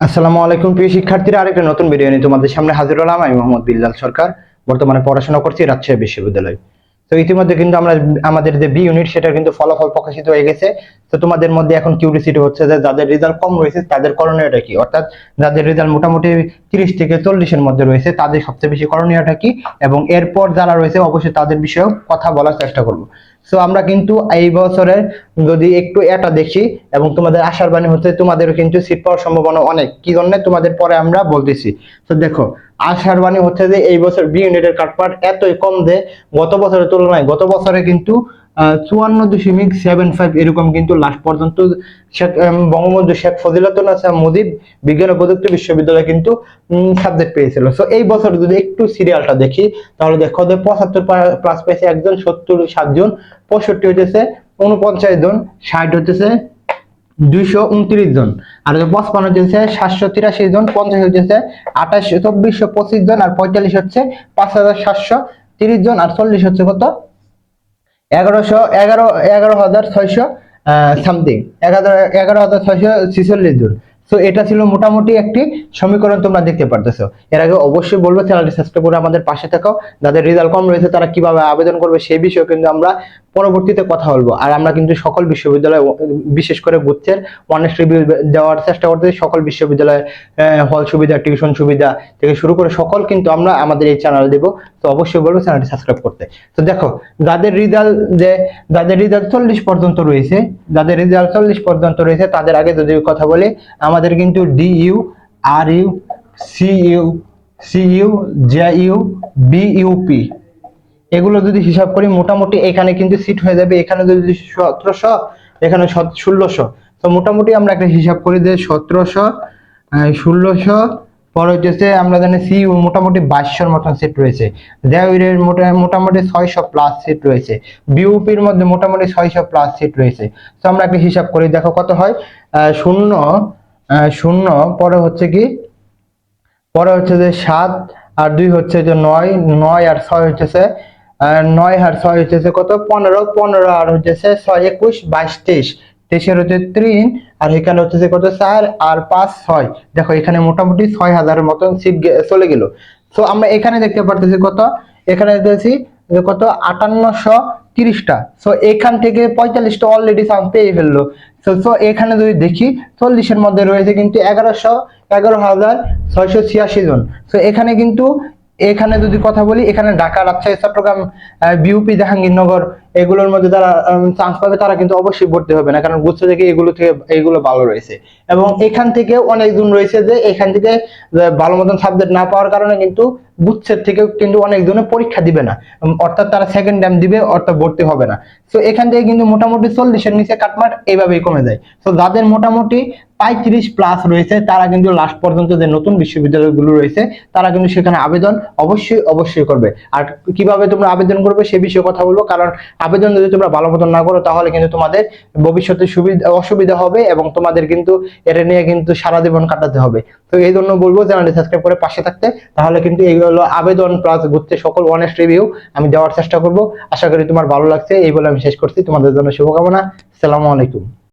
আসসালামু আলাইকুম, প্রিয় শিক্ষার্থীরা। আরেকটা নতুন ভিডিও নিয়ে তোমাদের সামনে হাজির হলাম। আমি মোহাম্মদ বিল্লাল সরকার। বর্তমানে পড়াশোনা করছি রাজশাহী বিশ্ববিদ্যালয়। তো ইতিমধ্যে কিন্তু আমরা আমাদের যে বি ইউনিট সেটা কিন্তু ফলাফল প্রকাশিত হয়ে গেছে। তো তোমাদের মধ্যে এখন কিউরিসিটি হচ্ছে যে যাদের রেজাল্ট কম রয়েছে, তাদের করণীয়টা কি? অর্থাৎ যাদের রেজাল্ট মোটামুটি তিরিশ থেকে চল্লিশের মধ্যে রয়েছে, তাদের সবচেয়ে বেশি করণীয়টা কি? এবং এরপর যারা রয়েছে, অবশ্যই তাদের বিষয়েও কথা বলার চেষ্টা করব। সো আমরা কিন্তু এই বছরের যদি একটু এটা দেখি, এবং তোমাদের আশার বাণী হচ্ছে তোমাদের কিন্তু সিট পাওয়ার সম্ভাবনা অনেক। কি জন্য? তোমাদের পরে আমরা বলতেছি। তো দেখো, আশার বাণী হচ্ছে যে এই বছর বি ইউনিটের কাটপাট এতই কম যে গত বছরের তুলনায়, গত বছরে কিন্তু চুয়ান্ন দশমিক সেভেন ফাইভ এরকম কিন্তু লাস্ট পর্যন্ত বঙ্গবন্ধু শেখ ফজিলাতুল হাসান মুজিব বিজ্ঞান ও প্রযুক্তি বিশ্ববিদ্যালয় কিন্তু সাবজেক্ট পেয়েছিল। সো এই বছর যদি একটু সিরিয়ালটা দেখি, তাহলে দেখো যে পঁচাত্তর প্লাস পেয়েছে একজন সত্তর সাতজন পঁয়ষট্টি হচ্ছে উনপঞ্চাশ জন, ষাট হচ্ছে দুইশো উনত্রিশ জন। আর পঁচপান্ন হচ্ছে সাতশো তিরাশি জন, পঞ্চাশ হচ্ছে আঠাশ চব্বিশশো পঁচিশ জন, আর পঁয়তাল্লিশ হচ্ছে পাঁচ হাজার সাতশো তিরিশ জন, আর চল্লিশ হচ্ছে কত? এগারোশো এগারো এগারো হাজার ছয়শো সামথিং এগারো হাজার ছয়শো ছিচল্লিশ জন। তো এটা ছিল মোটামুটি একটি সমীকরণ তোমরা দেখতে পারতেছো। এর আগে অবশ্যই বলব চ্যানেলটি সাবস্ক্রাইব করে আমাদের পাশে থাকো। যাদের রেজাল্ট কম রয়েছে, তারা কীভাবে আবেদন করবে সেই বিষয়ে কিন্তু আমরা পরবর্তীতে কথা বলব। আর আমরা কিন্তু সকল বিশ্ববিদ্যালয়, বিশেষ করে গুচ্ছের অনেস্ট রিভিউ দেওয়ার চেষ্টা করতে সকল বিশ্ববিদ্যালয়ে হল সুবিধা টিউশন সুবিধা থেকে শুরু করে সকল কিন্তু আমরা আমাদের এই চ্যানেল দেবো। তো অবশ্যই বলব চ্যানেলটি সাবস্ক্রাইব করতে। তো দেখো, যাদের রিজাল্ট যে, যাদের রিজাল্ট চল্লিশ পর্যন্ত রয়েছে, যাদের রিজাল্ট চল্লিশ পর্যন্ত রয়েছে, তাদের আগে যদি কথা বলি, আমাদের কিন্তু D U R U C U C U J U B UP এগুলো যদি হিসাব করি, মোটামুটি এখানে কিন্তু সিট হয়ে যাবে। এখানে যদি সতেরোশো, এখানে ষোলোশো। তো মোটামুটি আমরা একটা হিসাব করি যে সতেরোশো ষোলোশো, পরে হচ্ছে আমরা জানি সি মোটামুটি বাইশশোর মতন সিট রয়েছে। মোটামুটি ছয়শো প্লাস সিট রয়েছে। বিউপির মধ্যে মোটামুটি ছয়শো প্লাস সিট রয়েছে। তো আমরা একটা হিসাব করি, দেখো কত হয়? শূন্য শূন্য, পরে হচ্ছে কি? পরে হচ্ছে যে সাত, আর দুই হচ্ছে যে নয় নয় আর ছয় হচ্ছে নয় আর ছয় হচ্ছে কত? পনেরো। পনেরো আর হচ্ছে ছয় একুশ, বাইশ, তেইশ। তেইশের হচ্ছে তিন, আর এখানে হচ্ছে কত? চার আর পাঁচ, ছয়। দেখো, এখানে মোটামুটি ছয় হাজারের মতন সিট চলে গেল। তো আমরা এখানে দেখতে পারতেছি কত? এখানে দেখতেছি কত? আটান্নশো তিরিশটা। সো এখান থেকে পঁয়তাল্লিশটা অলরেডি চান্স পেয়ে ফেলল। তো সো এখানে যদি দেখি, চল্লিশের মধ্যে রয়েছে কিন্তু এগারোশো, এগারো হাজার ছয়শো ছিয়াশি জন। তো এখানে কিন্তু এখানে যদি কথা বলি এখানে ঢাকা রাজশাহী চট্টগ্রাম বিউপি জাহাঙ্গীরনগর এগুলোর মধ্যে যারা চান্স পাবে, তারা কিন্তু অবশ্যই ভর্তি হবে না। কারণ গুচ্ছ থেকে এগুলো থেকে, এগুলো ভালো রয়েছে। এবং এখান থেকে অনেকজন রয়েছে যে এখান থেকে ভালো মতন সাবজেক্ট না পাওয়ার কারণে কিন্তু গুচ্ছের থেকেও কিন্তু অনেকজনে পরীক্ষা দিবে না। অর্থাৎ তারা সেকেন্ড টাইম দিবে, অর্থাৎ ভর্তি হবে না। তো এখান থেকে কিন্তু মোটামুটি চল্লিশের নিচে কাটমাট এইভাবেই কমে যায়। তো যাদের মোটামুটি পঁয়ত্রিশ প্লাস রয়েছে, তারা কিন্তু লাস্ট পর্যন্ত যে নতুন বিশ্ববিদ্যালয়গুলো রয়েছে, তারা কিন্তু সেখানে আবেদন অবশ্যই অবশ্যই করবে। আর কীভাবে তোমরা আবেদন করবে, সে বিষয়ে কথা বলব। কারণ আবেদন যদি তোমরা ভালো মতন না করো, তাহলে কিন্তু তোমাদের ভবিষ্যতে সুবিধা, অসুবিধা হবে এবং তোমাদের কিন্তু এটা নিয়ে কিন্তু সারা জীবন কাটাতে হবে। তো এই জন্য বলব, চ্যানেলটি সাবস্ক্রাইব করে পাশে থাকতে। তাহলে কিন্তু এইগুলো আবেদন প্লাস ঘুরতে সকল অনেস্ট রিভিউ আমি দেওয়ার চেষ্টা করব। আশা করি তোমার ভালো লাগছে, এই বলে আমি শেষ করছি। তোমাদের জন্য শুভকামনা। সালামু আলাইকুম।